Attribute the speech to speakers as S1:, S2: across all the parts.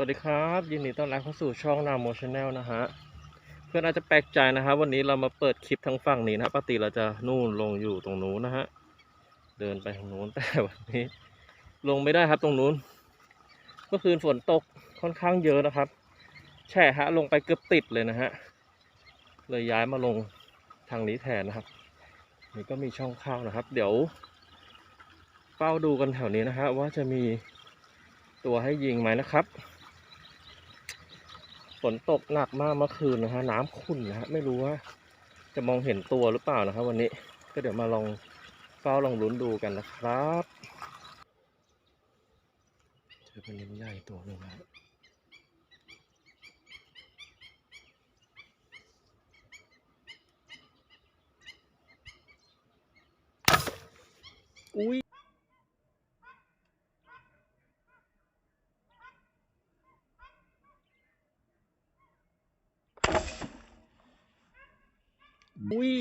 S1: วัสดีครับ ยินดีต้อนรับเข้าสู่ช่องนามโมชแนลนะฮะ เพื่อนอาจจะแปลกใจนะครับ วันนี้เรามาเปิดคลิปทางฝั่งนี้นะปกติเราจะนู่นลงอยู่ตรงนู้นนะฮะ เดินไปทางนู้นแต่วันนี้ ลงไม่ได้ครับตรงนู้นเมื่อคืนฝนตกค่อนข้างเยอะนะครับ แช่ฮะลงไปเกือบติดเลยนะฮะ เลยย้ายมาลงทางนี้แทนนะครับ นี่ก็มีช่องเข้านะครับ เดี๋ยวเฝ้าดูกันแถวนี้นะฮะว่าจะมีตัวให้ยิงไหมนะครับ นตกหนักมากเมื่อคืนนะฮะน้ำขุ่นนะฮะไม่รู้ว่า จะมองเห็นตัวหรือเปล่านะครับ วันนี้ก็เดี๋ยวมาลองเฝ้าลองลุ้นดูกันนะครับเจอเป็นลิ้นใหญ่ตัวหนึ่งนะฮะอุ้ย อุ้ย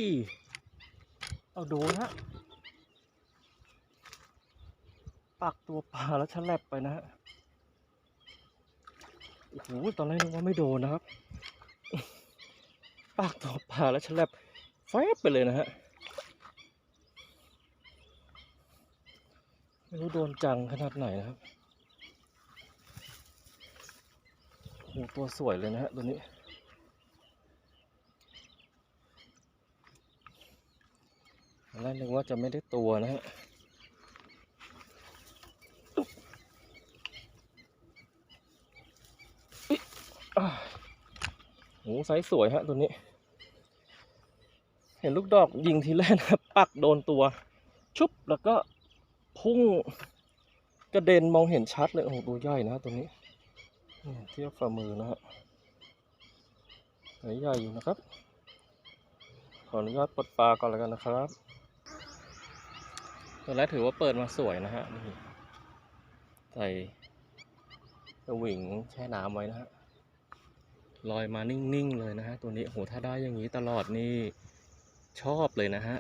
S1: เอาโดนฮะ ปักตัวปลาแล้วฉลับไปนะฮะ โอ้โห ตอนแรกนึกว่าไม่โดนนะครับ ปักตัวปลาแล้วฉลับแฟบไปเลยนะฮะ ไม่รู้โดนจังขนาดไหนนะครับ โอ้โห ตัวสวยเลยนะฮะ ตัวนี้ ตอน แรกนึกว่าจะไม่ได้ตัวนะฮะอิ๊ะอ่าโหไซส์สวยฮะตัวนี้ เห็นลูกดอกยิงทีแรกนะปักโดนตัว ชุบแล้วก็พุ่งกระเด็นมองเห็นชัดเลยโอ้โหตัวใหญ่นะตัวนี้เทียบฝ่ามือนะฮะใหญ่ใหญ่อยู่นะครับ ขออนุญาตปลดปลาก่อนแล้วกันนะครับ ตัวแรกถือว่าเปิดมาสวยนะฮะนี่ใส่สวิงแช่น้ำไว้นะฮะลอยมานิ่งๆเลยนะฮะตัวนี้โหถ้าได้อย่างนี้ตลอดนี่ชอบเลยนะฮะ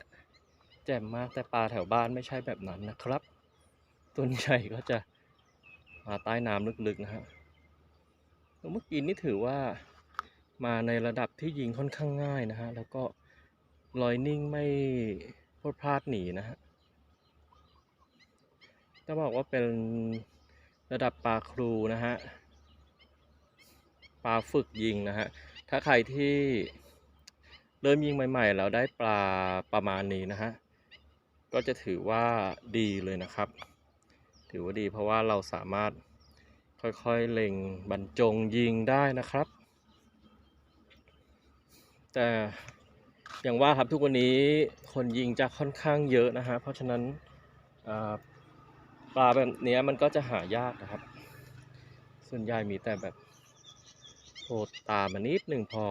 S1: แจ่มมากแต่ปลาแถวบ้านไม่ใช่แบบนั้นนะครับ ตัวใหญ่ก็จะมาใต้น้ำลึกๆนะฮะแล้วเมื่อกี้นี่ถือว่ามาในระดับที่ยิงค่อนข้างง่ายนะฮะแล้วก็ลอยนิ่งไม่พลาดพลาดหนีนะฮะ จะบอกว่าเป็นระดับปลาครูนะฮะปลาฝึกยิงนะฮะ ถ้าใครที่เริ่มยิงใหม่ๆ แล้วได้ปลาประมาณนี้นะฮะ ก็จะถือว่าดีเลยนะครับ ถือว่าดีเพราะว่าเราสามารถค่อยๆเล็งบรรจงยิงได้นะครับ แต่อย่างว่าครับทุกวันนี้คนยิงจะค่อนข้างเยอะนะฮะ เพราะฉะนั้น ปลาแบบนี้มันก็จะหายากนะครับ ส่วนใหญ่มีแต่แบบโผล่ตามานิดหนึ่งพอ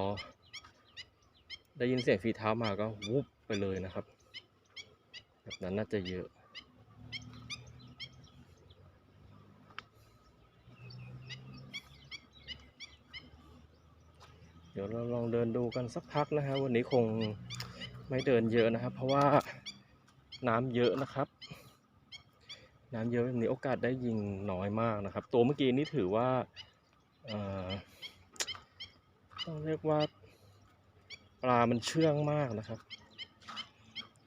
S1: ได้ยินเสียงฝีเท้ามาก็วุบไปเลยนะครับ แบบนั้นน่าจะเยอะเดี๋ยวเราลองเดินดูกันสักพักนะฮะวันนี้คงไม่เดินเยอะนะครับ เพราะว่าน้ำเยอะนะครับ น้ำเยอะแบบนี้โอกาสได้ยิงน้อยมากนะครับ ตัวเมื่อกี้นี่ถือว่าต้องเรียกว่าปลามันเชื่องมากนะครับ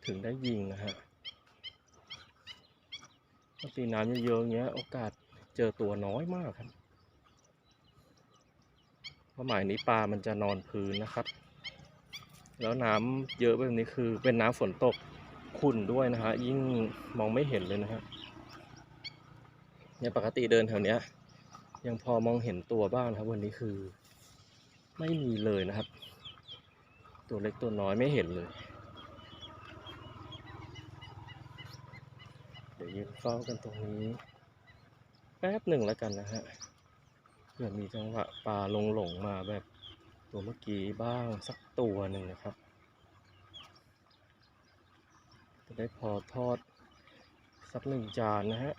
S1: ถึงได้ยิงนะฮะปกติน้ำเยอะๆอย่างเงี้ย โอกาสเจอตัวน้อยมากครับเพราะหมายนี้ปลามันจะนอนพื้นนะครับ แล้วน้ำเยอะแบบนี้คือเป็นน้ำฝนตกขุ่นด้วยนะฮะยิ่งมองไม่เห็นเลยนะฮะ เนี่ยปกติเดินแถวเนี้ย ยังพอมองเห็นตัวบ้างนะครับ วันนี้คือ ไม่มีเลยนะครับ ตัวเล็กตัวน้อยไม่เห็นเลย เดี๋ยวยืนเฝ้ากันตรงนี้ แป๊บหนึ่งแล้วกันนะฮะเผื่อมีจังหวะปลาลงหลงมาแบบตัวเมื่อกี้บ้างสักตัวหนึ่งนะครับ จะได้พอทอดสักหนึ่งจานนะฮะ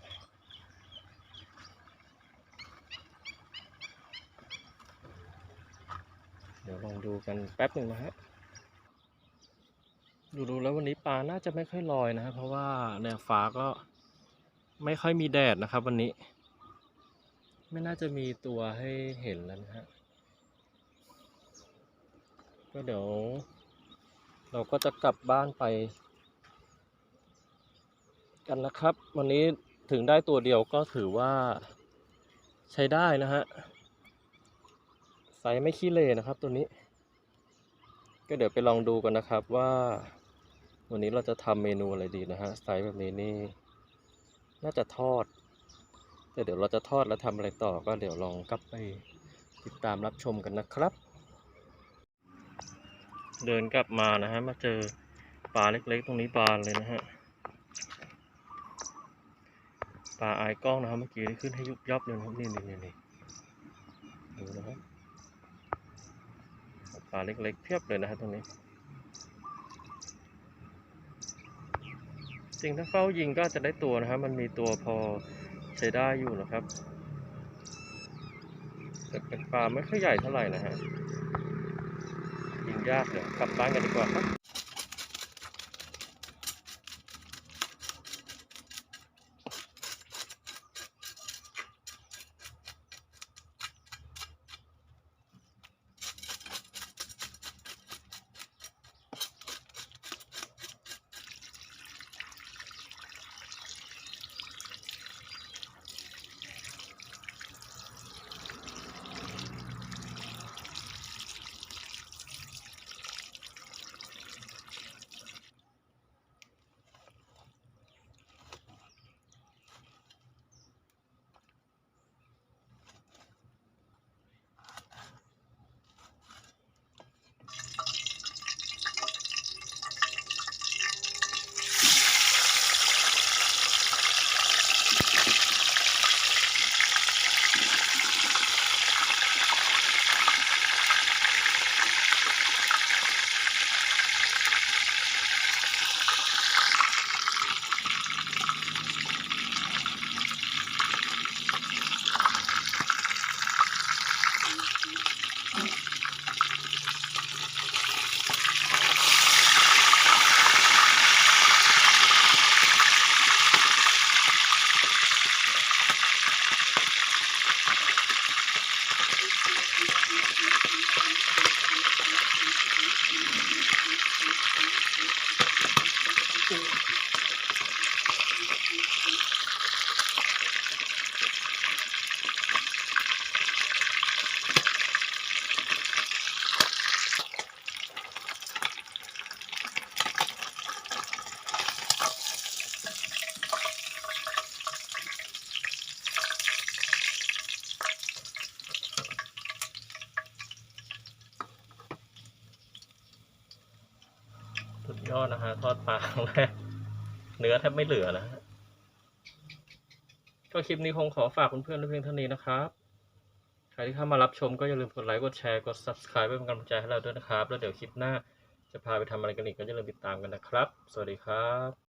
S1: เดี๋ยว ลองดูกันแป๊บหนึ่งนะฮะดูดูแล้ววันนี้ปลาน่าจะไม่ค่อยลอยนะครับเพราะว่าแนวฟ้าก็ไม่ค่อยมีแดดนะครับ วันนี้ ไม่น่าจะมีตัวให้เห็นแล้วนะฮะก็เดี๋ยว เราก็จะกลับบ้านไป กันนะครับ วันนี้ถึงได้ตัวเดียวก็ถือว่าใช้ได้นะฮะ ส์ไม่ขี้เลนะครับ ตัวนี้ ก็เดี๋ยวไปลองดูกันนะครับว่า วันนี้เราจะทำเมนูอะไรดีนะฮะไซส์แบบนี้นี่ น่าจะทอด แต่เดี๋ยวเราจะทอดแล้วทำอะไรต่อก็เดี๋ยวลองกลับไปติดตามรับชมกันนะครับ เดินกลับมานะฮะมาเจอปลาเล็กๆ ตรงนี้บานเลยนะฮะปลาอายกล้องนะครับเมื่อกี้ขึ้นให้ยุบยับเลยนะครับนี่นี่นี่นี่ดูนะครับ ปลาเล็กๆเพียบเลยนะฮะตรงนี้ จริงถ้าเฝ้ายิงก็จะได้ตัวนะครับมันมีตัวพอใช้ได้อยู่นะครับแต่เป็นปลาไม่ค่อยใหญ่เท่าไหร่นะฮะยิงยากเดี๋ยวกลับบ้านกันดีกว่าครับ ยอดนะฮะทอดปลาครั้งแรกเนื้อแทบไม่เหลือนะฮะ ก็คลิปนี้คงขอฝากเพื่อนๆไว้เพียงเท่านี้นะครับ ใครที่เข้ามารับชมก็อย่าลืมกดไลค์ กดแชร์ กด subscribe เพื่อเป็นกำลังใจให้เราด้วยนะครับ แล้วเดี๋ยวคลิปหน้าจะพาไปทำอะไรกันอีกก็อย่าลืมติดตามกันนะครับ สวัสดีครับ